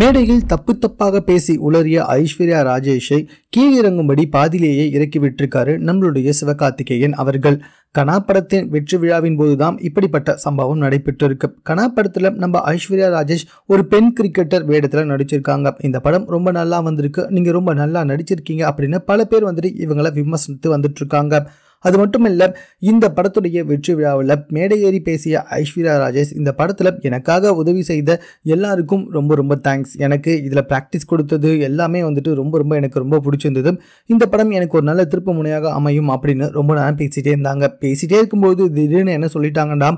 மேடையில் தப்பு தப்பாக பேசி உளறிய ஐஸ்வர்யா ராஜேஷை கீழிறங்கும்படி பாதியிலேயே இறக்கி விட்டிருக்காரு நம்மளுடைய சிவகார்த்திகேயன் அவர்கள். கனா படத்தின் வெற்றி விழாவின் போதுதான் இப்படிப்பட்ட சம்பவம் நடைபெற்றிருக்கு. கனா படத்தில் நம்ம ஐஸ்வர்யா ராஜேஷ் ஒரு பெண் கிரிக்கெட்டர் வேடத்தில் நடிச்சிருக்காங்க. இந்த படம் ரொம்ப நல்லா வந்திருக்கு. நீங்கள் ரொம்ப நல்லா நடிச்சிருக்கீங்க அப்படின்னு பல பேர் வந்துட்டு இவங்களை விமர்சித்து வந்துட்டு இருக்காங்க. அது மட்டும் இல்ல இந்த படத்துடைய வெற்றி விழாவில் மேடை ஏறி பேசிய ஐஸ்வர்யா ராஜேஷ் இந்த படத்தில் எனக்காக உதவி செய்த எல்லாருக்கும் ரொம்ப ரொம்ப தேங்க்ஸ் எனக்கு இதில் ப்ராக்டிஸ் கொடுத்தது எல்லாமே வந்துட்டு ரொம்ப ரொம்ப எனக்கு ரொம்ப பிடிச்சிருந்தது. இந்த படம் எனக்கு ஒரு நல்ல திருப்பு முனையாக அமையும் அப்படின்னு ரொம்ப நேரம் பேசிட்டே இருந்தாங்க. பேசிட்டே இருக்கும்போது திடீர்னு என்ன சொல்லிட்டாங்கன்னா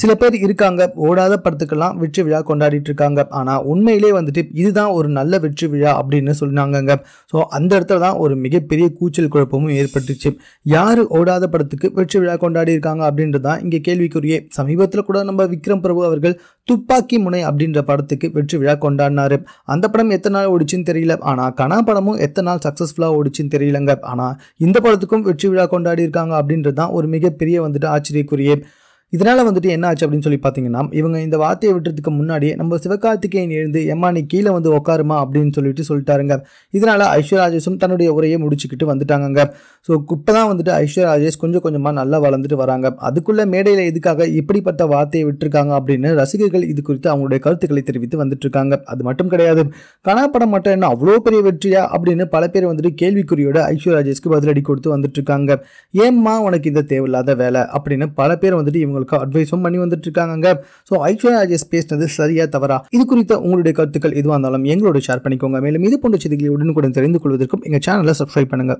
சில பேர் இருக்காங்க ஓடாத படத்துக்கெல்லாம் வெற்றி விழா கொண்டாடிட்டு இருக்காங்க. ஆனால் உண்மையிலே வந்துட்டு இதுதான் ஒரு நல்ல வெற்றி விழா அப்படின்னு சொன்னாங்கங்க ஸோ அந்த இடத்துல தான் ஒரு மிகப்பெரிய கூச்சல் குழப்பமும் ஏற்பட்டுச்சு. யார் ஓடாத படத்துக்கு வெற்றி விழா கொண்டாடி இருக்காங்க அப்படின்றது தான் இங்கே கேள்விக்குரிய சமீபத்தில் கூட நம்ம விக்ரம் பிரபு அவர்கள் துப்பாக்கி முனை அப்படின்ற படத்துக்கு வெற்றி விழா கொண்டாடினாரு. அந்த படம் எத்தனை நாள் ஓடிச்சுன்னு தெரியல. ஆனால் கனா படமும் எத்தனை நாள் சக்ஸஸ்ஃபுல்லாக ஓடிச்சுன்னு தெரியலங்க. ஆனால் இந்த படத்துக்கும் வெற்றி விழா கொண்டாடி இருக்காங்க அப்படின்றது தான் ஒரு மிகப்பெரிய வந்துட்டு ஆச்சரியக்குரிய இதனால் வந்துட்டு என்ன ஆச்சு அப்படின்னு சொல்லி பார்த்தீங்கன்னா இவங்க இந்த வார்த்தையை விட்டுறதுக்கு முன்னாடியே நம்ம சிவகார்த்திகேயன் எழுந்து எம்மா நீ கீழே வந்து உட்காருமா அப்படின்னு சொல்லிட்டு சொல்லிட்டாருங்க. இதனால் ஐஸ்வர்யா ராஜேஷும் தன்னுடைய உரையை முடிச்சுக்கிட்டு வந்துட்டாங்க ஸோ இப்போ தான் வந்துட்டு ஐஸ்வர்யா ராஜேஷ் கொஞ்சம் கொஞ்சமாக நல்லா வளர்ந்துட்டு வராங்க. அதுக்குள்ளே மேடையில் எதுக்காக இப்படிப்பட்ட வார்த்தையை விட்டுருக்காங்க அப்படின்னு ரசிகர்கள் இது குறித்து அவங்களுடைய கருத்துக்களை தெரிவித்து வந்துட்டு இருக்காங்க அது மட்டும் கிடையாது. கனா படம் மட்டும் என்ன அவ்வளோ பெரிய வெற்றியா அப்படின்னு பல பேர் வந்துட்டு கேள்விக்குறியோட ஐஸ்வர்யாஜேஷ்க்கு பதிலடி கொடுத்து வந்துட்டு இருக்காங்க ஏம்மா உனக்கு இந்த தேவையில்லாத வேலை? அப்படின்னு பல பேர் வந்துட்டு இவங்க இவங்களுக்கு அட்வைஸும் பண்ணி வந்துட்டு இருக்காங்க ஸோ ஐஸ்வர்யா ராஜேஷ் பேசினது சரியா தவறா? இது குறித்த உங்களுடைய கருத்துக்கள் எதுவாக இருந்தாலும் எங்களோட ஷேர் பண்ணிக்கோங்க. மேலும் இது போன்ற செய்திகளை உடனுக்குடன் தெரிந்து கொள்வதற்கும் எங்கள் சேனலை சப்ஸ்கிரைப் பண்ணுங்க.